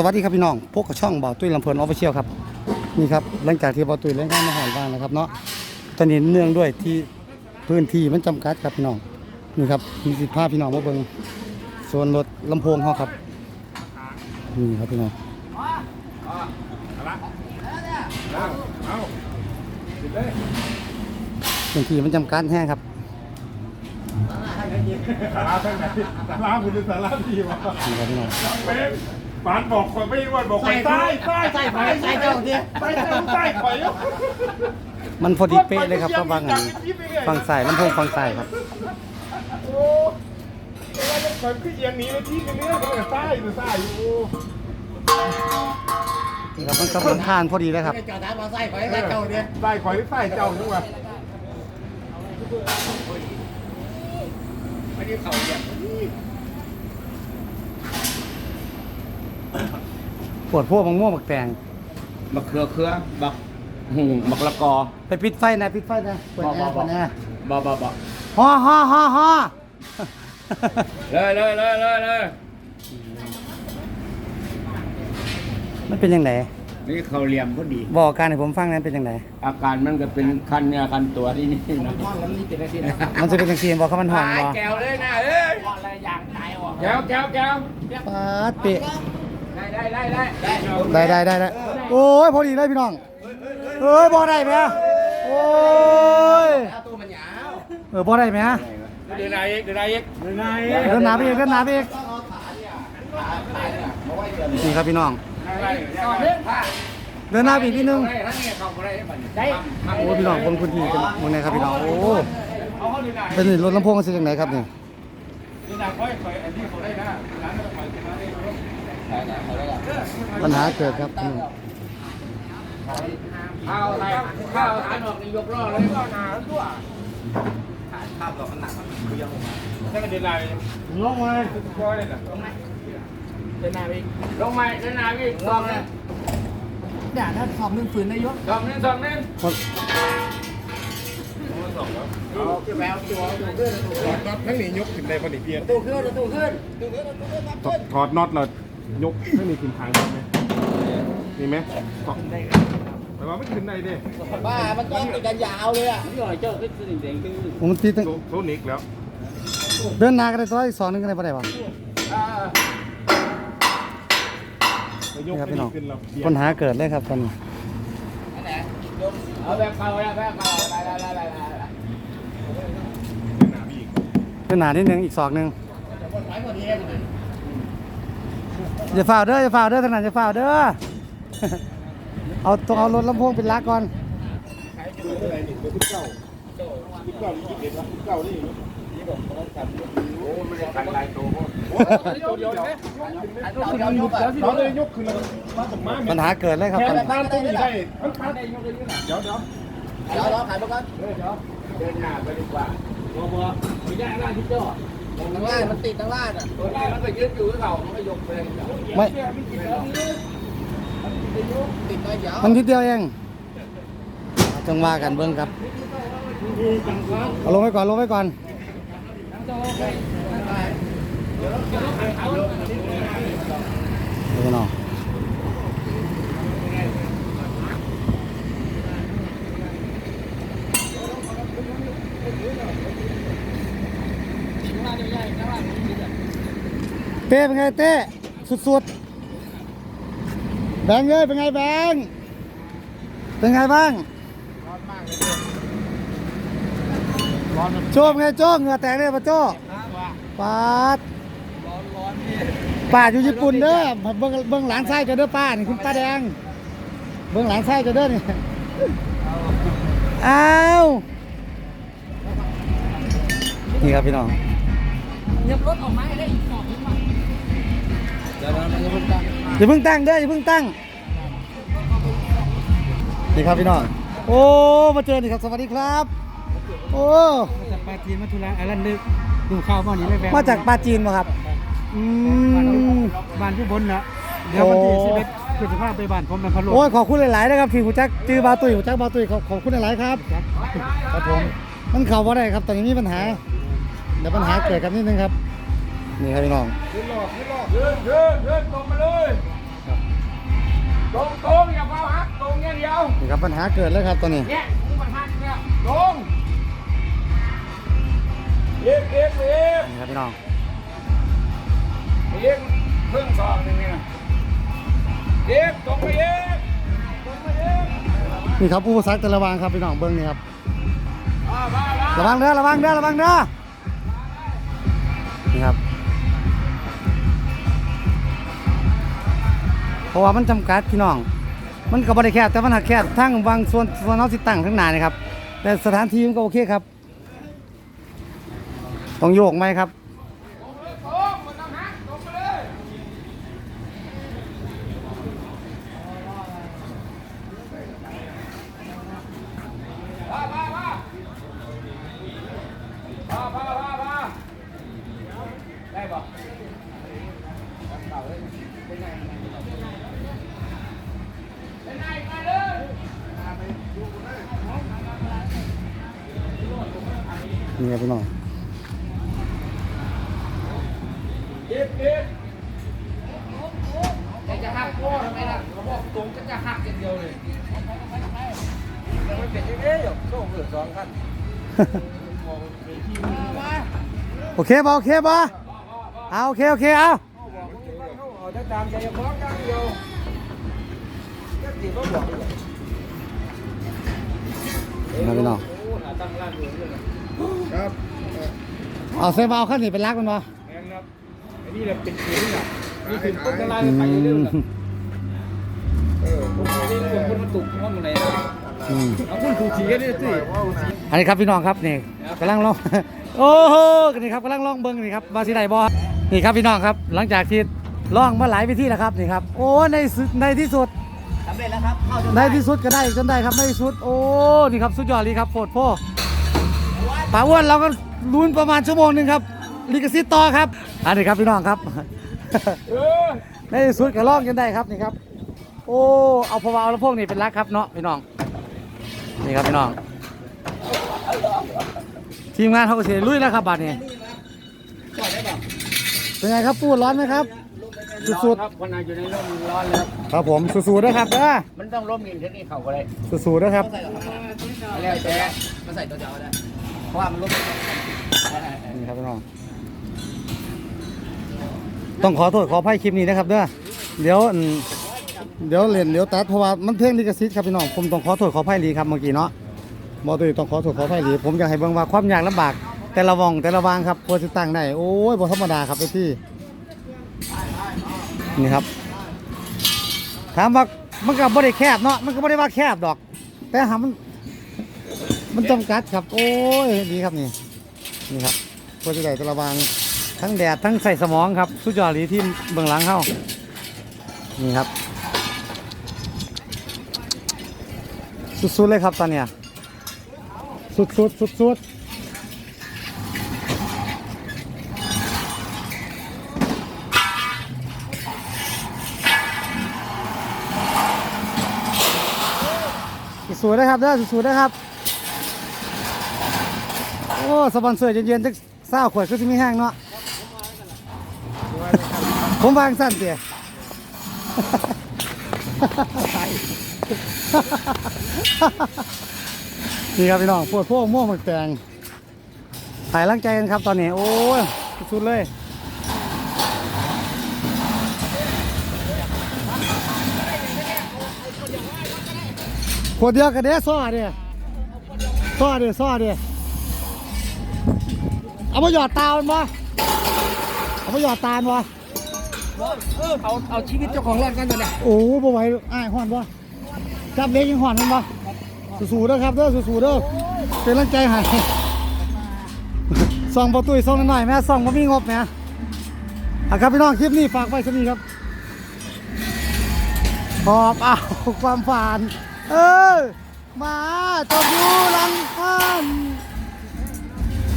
สวัสดีครับพี่น้องพวกกับช่องบ่าวตุ้ยลำเพลินออฟฟิเชียลครับนี่ครับหลังจากที่บ่าวตุ้ยเล่นงานมาหอนบ้างนะครับเนาะตอนนี้เนื่องด้วยที่พื้นที่มันจำกัดครับพี่น้องนี่ครับมีสิบห้าพี่น้องมาเบิ่งส่วนรถลำโพงเขาครับนี่ครับพี่น้องพื้นที่มันจำกัดแห้งครับสาราทั้งไหนสาราคุณเป็นสาราดีวะนี่ครับพี่น้องเป็นปานบอกคนไม่ว่าบอกคนใต้ใต้ใต้ไผ่ใต้เจ้าเนี่ยใต้เจ้าใต้ไผ่มันพอดีเป๊ะเลยครับก็บางอันฟังสายลำโพงฟังสายครับโอ้แต่ว่ามันคนขึ้นเอียงหนีไปที่นึงเนี่ยมันใต้มันใต้อยู่นี่ครับมันกำลังทานพอดีเลยครับจอดน้ำมาใส่ไฟใส่เจ้าเนี่ยใต้ข่อยใต้เจ้าจังวะไม่ได้เข่าเนี่ย ปวดพวกมังม่วงมักแตงบักเครือเครือบักหุงบักละกอ ไปปิดไฟนะปิดไฟนะเปิดแอร์เปิดแอร์บ่บ่บ่ฮ่อฮ่อฮ่อฮ่อเลยเลยเลยเลยเลยมันเป็นยังไงนี่เขาเหลี่ยมพอดี บอกอาการให้ผมฟังนั้นเป็นยังไงอาการมันก็เป็นคันเนี่ยคันตัวที่นี่นะมันจะเป็นยังไงบอกเขามันหอนบอแก้วเลยนะเอ้ยอะไรอย่างตายออกแก้วแก้วแก้วปาดเปะ ได้ได้ได้ได้ได้ได้ได้ได้โอ้ยพอดีเลยพี่น้องเอ้ยบอได้ไหมโอ้ยตัวมันยาวเออบอได้ไหมเดินไหนเดินไหนเอกเดินไหนเดินหนาไปอีกเดินหนาไปอีกนี่ครับพี่น้องต่อเนื่องผ้าเดินหน้าไปอีกนิดนึงได้ทั้งนี้เข้าไปได้บัดได้โอ้ยพี่น้องคนพื้นที่เป็นเมืองไหนครับพี่น้องโอ้เอาเขาเดินไหนเป็นนี่รถลำโพงกันสิจังไหนครับนี่เดินไหนค่อยค่อยอันนี้เขาได้นะร้านนั้นค่อยขึ้นมาได้ ปัญหาเกิดครับนี่ข้าวไทยข้าวฐานออกนี่ยกล้อเลยก็นาตัวถ้าเดินไหนลงมาค่อยเลยนะเดินหน้าไปลงมาเดินหน้าไปสองเลยเนี่ยถ้าสอบหนึ่งฝืนนายกสองนึงสองนึงเอาขึ้นแล้วตัวตัวขึ้นน็อตทั้งนี้ยกขึ้นได้พอดีเพียรตัวขึ้นตัวขึ้นถอดน็อตเรา ยกทั้งนี้ขึ้นทางได้ไหมมีไหมแต่ว่าไม่ขึ้นได้ดิบ้า มันต้องติดกันยาวเลยอะนี่หน่อยเจ้าขึ้นสิ่งเด่งขึ้นผมตีตั้งโซนิกแล้ว เดินหน้ากันได้ตัวอีกสองหนึงกันได้ปะได้ปะอ่ายกนี่ครับให้พี่น้องขึ้นเราปัญหาเกิดเลยครับตอนนี้อันไหนยกเอาแบบเก่าแล้วแบบเก่าได้ได้ได้ได้ได้หนาพี่เดินหน้านิดนึงอีกสองหนึงไปหมดเอย่าฝ่าเด้ออย่าฝ่าเด้อขนาดอย่าฝ่าเด้อ เอาต้องเอารถลำโพงเป็นลักก่อนคืออะไรนี่คือที่เก้าที่เก้าที่เด็ดวะที่เก้านี่โอ้ไม่ได้ขันลายตัวโอ้ยตัวเดียวไหาเกอะเราเลยยกขึ้นแล้วมาตกมาปัญหาเกิดเลยครับเดี๋ยวเดี๋ยวเดี๋ยวราขายมาก่อนเดินหน้าไปดีกว่าบัวบัวไม่ได้ล่างที่เจ้า ตั้งล่างมันติดตั้งล่างอะตัวนี้มันก็ยึดอยู่ที่เขามันก็ยกไปไม่ติดไปยาวมันทีเดียวเองจังว่ากันเบิ้งครับเอาลงไว้ก่อนลงไว้ก่อนเดี๋ยวน้อง เต้เป็นไงเต้สุดๆ แบงค์เอ้ยเป็นไงแบงค์เป็นไงบ้างโจ้เป็นไงโจ้เหงื่อแตกเลยปะโจ้ปาดป้าอยู่ญี่ปุ่นเด้อเบิ้งเบิ้งหลานไส้จะเด้อป้านี่คุณป้าแดง เบิ้งหลานไส้จะเด้อนี่อ้าวนี่ครับพี่น้องยับรถออกมาได้อีกสอง อย่าเพิ่งตั้งเด้ออย่าเพิ่งตั้งนี่ครับพี่น้องโอ้มาเจอนี่ครับสวัสดีครับ โอ้จากปาจีนมาทุระอะไรนึกดูข้าวบ้านนี้เลยแวะมาจากปาจีนมาครับอืมบ้านผู้บนนะเดี๋ยววันที่โอ้สิบเอ็ดพฤษภาไปบ้านผมเป็นพะโล้โอ้ยขอบคุณหลายๆนะครับที่หูจักจือบาวตุยหูจักบาวตุยขอบขอบคุณหลายๆครับครับผมมันเข่าว่าได้ครับตอนนี้มีปัญหาเดี๋ยวปัญหาเกิดกันนิดนึงครับ นี่ครับพี่น้องขึ้นหลอกขึ้นหลอกเดินเดินเดินตรงมาเลยตรงตรงอย่าเบาฮักตรงเงี้ยเดียวนี่ครับปัญหาเกิดแล้วครับตอนนี้เนี่ยปัญหาเนี้ยตรงเอ็กเอ็กเอ็กนี่ครับพี่น้องเอ็กเพิ่งสองนึงเนี่ยเอ็กตรงไปเอ็กตรงไปเอ็กนี่ครับผู้ประสักแต่ระวังครับพี่น้องเบื้องนี้ครับระวังเด้อระวังเด้อระวังเด้อนี่ครับ เพราะว่ามันจำกัดพี่น้อง มันก็บริแคบแต่มันหักแคบทั้งบางส่วนส่วนเอาสิตั้งทั้งหนานนะครับ แต่สถานที่มันก็โอเคครับ ต้องโยกไหมครับ นี่ครับพี่น้องเย็บเย็บแต่จะหักพ่อทำไมล่ะเขาบอกตรงก็จะหักอย่างเดียวเลยมันเป็นยังไงหรอโซ่เหลือสองขั้นโอเคป่ะโอเคป่ะเอาโอเคโอเคเอาเอาจะตามใจจะฟ้องกันเดียวก็ตีก็บอกเลยนะพี่น้อง โอ้หาตั้งร้านอยู่เลยนะครับเอาเซฟเอาขั้นนี้เป็นรักมันป่ะแพงครับอันนี้แหละเป็นคืนน่ะนี่คือต้นละลายอืไปเรื่อยมๆน่ะเออผมนี่ผมคนมาตุกห้องไหนนะอืมเอาคนถูกทีกันนี่สิอันนี้ครับพี่น้องครับนี่กำลังลองโอ้โหนี่ครับกำลังลองเบิ้งนี่ครับบาสิไดบอนี่ครับพี่น้องครับ หลังจากที่ลองมาหลายวิธีแล้วครับนี่ครับ โอ้ในสุดในที่สุดสำเร็จแล้วครับเข้าจนในที่สุดก็ได้จนได้ครับในที่สุด โอ้นี่ครับสุดยอดเลยครับโฟดโพ ป่าอ้วนเราก็ลุ้นประมาณชั่วโมงหนึ่งครับลิขสิทธิ์ต่อครับอันนี้ครับพี่น้องครับในสุดก็ลองจนได้ครับนี่ครับ โอ้เอาพวาวแล้วพวกนี้เป็นรักครับเนาะพี่น้องนี่ครับพี่น้อง ทีมงานเขาก็เสียลุยแล้วครับบัดนี้เป็นไงครับปูดร้อนไหมครับ สุดๆครับคนอยู่ในร่มร้อนแล้วครับผมสู้ๆนะครับเด้อมันต้องร่มยิงเทคนิคเขาก็ได้สู้ๆนะครับแล้วแต่มาใส่ตัวเจ้าได้ เพราะว่ามันร่มนี่ครับพี่น้อง ต้องขอโทษขออภัยคลิปนี้นะครับเด้อเดี๋ยวอืมเดี๋ยวเล่นเดี๋ยวตัดเพราะว่ามันเพลงลิขสิทธิ์ครับพี่น้องผมต้องขอโทษขออภัยดีครับเมื่อกี้เนาะบอตุยต้องขอโทษขออภัยดีผมอยากให้เบิ่งว่าความยากลำบาก แต่ละวองแต่ละวางครับกว่าจะตั้งได้โอ้ยบ่ธรรมดาครับไอ้ที่ นี่ครับ ถามว่ามันก็บ่ได้แคบเนาะมันก็บ่ได้ว่าแคบดอก แต่หามัน มันจำกัดครับ โอ้ยดีครับนี่ นี่ครับกว่าจะได้ต่ละวางทั้งแดดทั้งใส่สมองครับสุดยอดเลยที่เบื้องหลังเข้านี่ครับ สุดๆเลยครับตอนเนี้ยสุดๆสุดๆสวยๆนะครับเด้อสวยๆนะครับ อ้สปอนเซอร์เย็นๆจักเศร้าขวดก็จะมีแห้งเนาะผมวางสั้นเตี๋ยนี่ครับพี่น้องปวดพวกม่วงหมึกแตงถ่ายร่างใจกันครับตอนนี้ โอ้ยสุดเลยขวดเดียวกันเด้ซ้อเด้ซ้อเด้ซ้อเด้ เอามาหยอดตามันบ่เอามาหยอดตามันบ่เอาเอาชีวิตเจ้าของร้านกันเลยโอ้บ่ไหวอ้ายห่อนบ่จับเล็กยังห่อนมันบ่สู้ๆเด้อครับเด้อสู้ๆเด้อเป็นกำลังใจให้ส่องประตูส่องหน่อยๆแม่ส่องบ่มีงบแม่อะครับพี่น้องคลิปนี้ฝากไว้สักนี้ครับหอบเอาความฝันเออมาจอดอยู่หลังบ้าน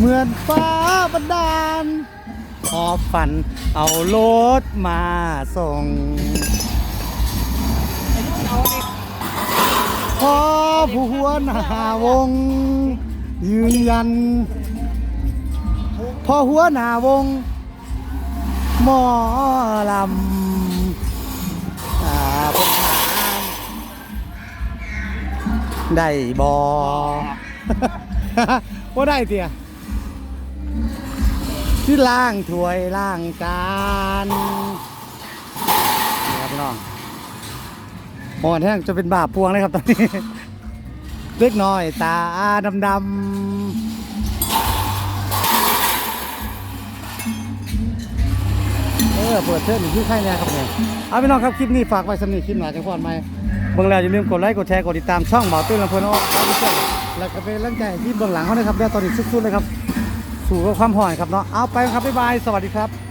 เหมือนฟ้าบันดาลหอฝันเอารถมาส่งพอผู้หัวหน้าวง ยืนยัน พอหัวหน้าวง หมอลำอ่าผมถามได้บอ ว่าได้เตีย ที่ล่างถ้วยล่างจานนี่ครับพี่น้องหอนแห้งจะเป็นบาปพวงเลยครับตอนนี้ เล็กน้อย ตาดำดำๆเออเปิดเทิร์นอยู่ที่ค่เนี่ยครับเนี่ยเอาพี่น้องครับคลิปนี้ฝากไว้สำหรับคลิปหนาจังหวัดใหมเบื้องแล้วอย่าลืมกดไลค์กดแชร์กดติดตามช่องเบาตุ้ยลำเพลินออกแล้วก็เป็นกำลังใจที่เบื้องหลังเขานะครับแล้วตอนนี้สุดๆเลยครับ สู่กับความห่อนครับเนาะเอาไปครับบ๊ายบายสวัสดีครับ